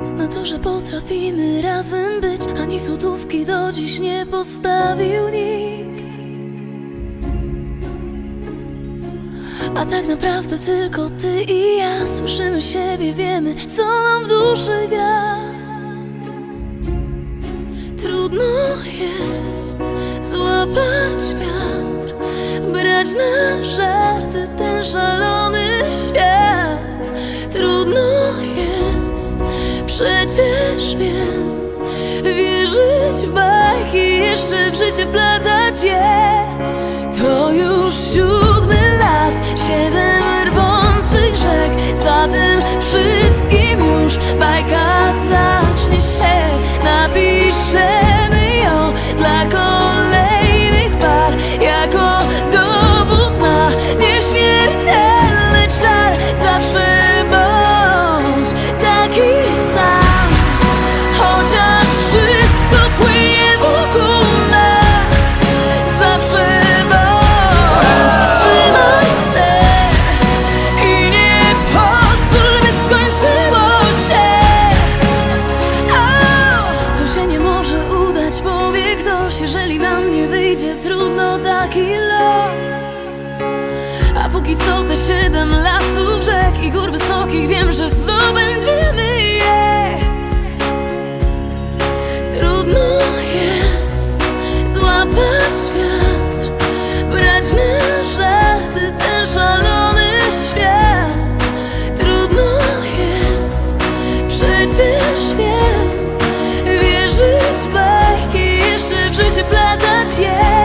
Na to, że potrafimy razem być Ani złotówki do dziś nie postawił nikt. A tak naprawdę tylko ty i ja Słyszymy siebie, wiemy co nam w duszy gra. Trudno jest złapać wiatr Brać na żarty ten szalony świat przecież wiem. Wierzyć w bajki, jeszcze w życie wplatać je trudno taki los. A póki co te siedem lasów, rzek i gór wysokich Wiem, że zdobędziemy je. Trudno jest złapać wiatr Brać na żarty ten szalony świat. Trudno jest, przecież wiem Wierzyć w bajki, jeszcze w życie plata yeah